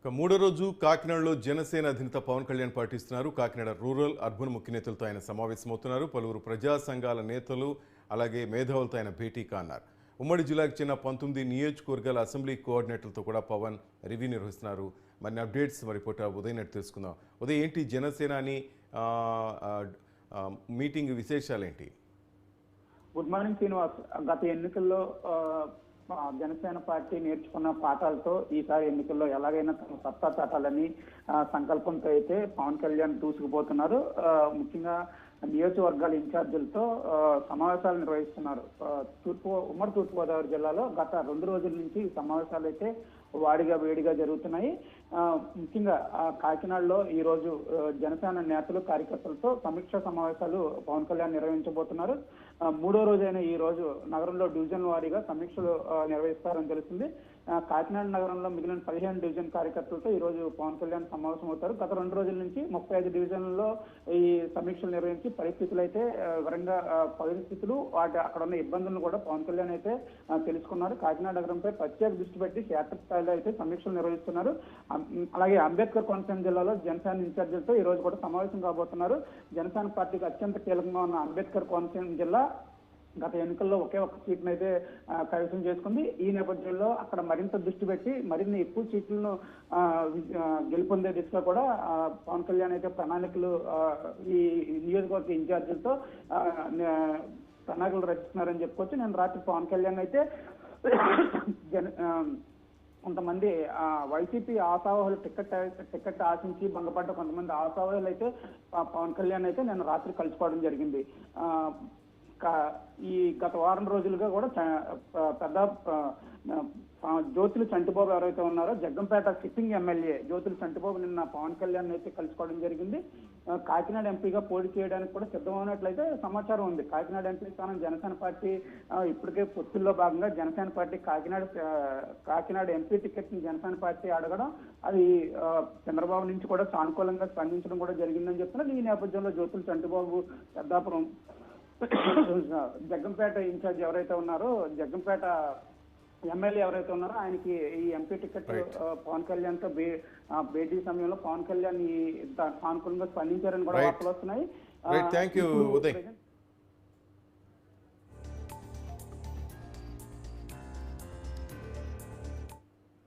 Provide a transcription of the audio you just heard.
ఇక మూడో రోజు కాకినాడలో జనసేన అధినేత పవన్ కళ్యాణ్ పాటిస్తున్నారు. కాకినాడ రూరల్ అర్బన్ ముఖ్య నేతలతో ఆయన సమావేశమవుతున్నారు. పలువురు ప్రజా సంఘాల నేతలు అలాగే మేధావులతో ఆయన భేటీ కాన్నారు ఉమ్మడి జిల్లాకు చెందిన పంతొమ్మిది నియోజకవర్గాల అసెంబ్లీ కోఆర్డినేటర్లతో కూడా పవన్ రివ్యూ నిర్వహిస్తున్నారు. మరి అప్డేట్స్ మరి పూట ఉదయం తెలుసుకుందాం. ఉదయం ఏంటి జనసేన అని మీటింగ్ విశేషాలేంటి? Good morning Srinivas. గత ఎన్నికల్లో జనసేన పార్టీ నేర్చుకున్న పాఠాలతో ఈసారి ఎన్నికల్లో ఎలాగైనా తమ సత్తా చాటాలని సంకల్పంతో అయితే పవన్ కళ్యాణ్ దూసుకుపోతున్నారు. ముఖ్యంగా నియోజకవర్గాల ఇన్ఛార్జీలతో సమావేశాలు నిర్వహిస్తున్నారు. తూర్పు ఉమ్మడి తూర్పుగోదావరి జిల్లాలో గత రెండు రోజుల నుంచి సమావేశాలు అయితే వాడిగా వేడిగా జరుగుతున్నాయి. ముఖ్యంగా ఆ, కాకినాడలో ఈ రోజు జనసేన నేతలు కార్యకర్తలతో సమీక్ష సమావేశాలు పవన్ కళ్యాణ్ నిర్వహించబోతున్నారు. మూడో రోజైన ఈ రోజు నగరంలో డివిజన్ వారీగా సమీక్షలు నిర్వహిస్తారని తెలిసింది. కాకినాడ నగరంలో మిగిలిన పదిహేను డివిజన్ కార్యకర్తలతో ఈ రోజు పవన్ కళ్యాణ్ సమావేశం అవుతారు గత రెండు రోజుల నుంచి ముప్పై ఐదు డివిజన్లలో ఈ సమీక్షలు నిర్వహించి పరిస్థితులు అయితే వివరంగా పరిస్థితులు వాటి అక్కడ ఉన్న ఇబ్బందులను కూడా పవన్ కళ్యాణ్ అయితే తెలుసుకున్నారు. కాకినాడ నగరంపై ప్రత్యేక దృష్టి పెట్టి క్షేత్రస్థాయిలో అయితే సమీక్షలు నిర్వహిస్తున్నారు. అలాగే అంబేద్కర్ కోనసీమ జిల్లాలో జనసేన ఇన్ఛార్జీలతో ఈ రోజు కూడా సమావేశం కాబోతున్నారు. జనసేన పార్టీకి అత్యంత కీలకంగా ఉన్న అంబేద్కర్ కోనసీమ జిల్లా గత ఎన్నికల్లో ఒకే ఒక్క సీట్ను అయితే కైవసం చేసుకుంది. ఈ నేపథ్యంలో అక్కడ మరింత దృష్టి పెట్టి మరిన్ని ఎక్కువ సీట్లను గెలుపొందే దిశగా కూడా పవన్ కళ్యాణ్ అయితే ప్రణాళికలు ఈ నియోజకవర్గ ఇన్ఛార్జీలతో ప్రణాళికలు రచిస్తున్నారని చెప్పుకోవచ్చు. నేను రాత్రి పవన్ కళ్యాణ్ అయితే జన కొంతమంది వైసీపీ ఆశావాహులు టికెట్ టికెట్ ఆశించి భంగపడ్డ కొంతమంది ఆశావాహులు అయితే పవన్ కళ్యాణ్ అయితే నేను రాత్రి కలుసుకోవడం జరిగింది. ఈ గత వారం రోజులుగా కూడా పెద్ద జ్యోతులు చంటిబాబు ఎవరైతే ఉన్నారో జగ్గంపేట సిట్టింగ్ ఎమ్మెల్యే జ్యోతులు చంటిబాబు నిన్న పవన్ కళ్యాణ్ అయితే కలుసుకోవడం జరిగింది. కాకినాడ ఎంపీగా పోటీ చేయడానికి కూడా సిద్ధమైనట్లయితే సమాచారం ఉంది. కాకినాడ ఎంపీ స్థానం జనసేన పార్టీ ఇప్పటికే పొత్తుల్లో భాగంగా జనసేన పార్టీ కాకినాడ కాకినాడ ఎంపీ టికెట్ని జనసేన పార్టీ అడగడం అది చంద్రబాబు నుంచి కూడా సానుకూలంగా స్పందించడం కూడా జరిగిందని చెప్తున్నారు. ఈ నేపథ్యంలో జ్యోతులు చంటిబాబు పెద్దాపురం జగ్గంపేట ఇన్ఛార్జ్ ఎవరైతే ఉన్నారో జగ్గంపేట ఎమ్మెల్యే ఎవరైతే ఉన్నారో ఆయనకి ఈ ఎంపీ టికెట్ పవన్ కళ్యాణ్తో భేటీ సమయంలో పవన్ కళ్యాణ్ ఈ సానుకూలంగా స్పందించారని కూడా. వార్తలు వస్తున్నాయి. ఉదయ్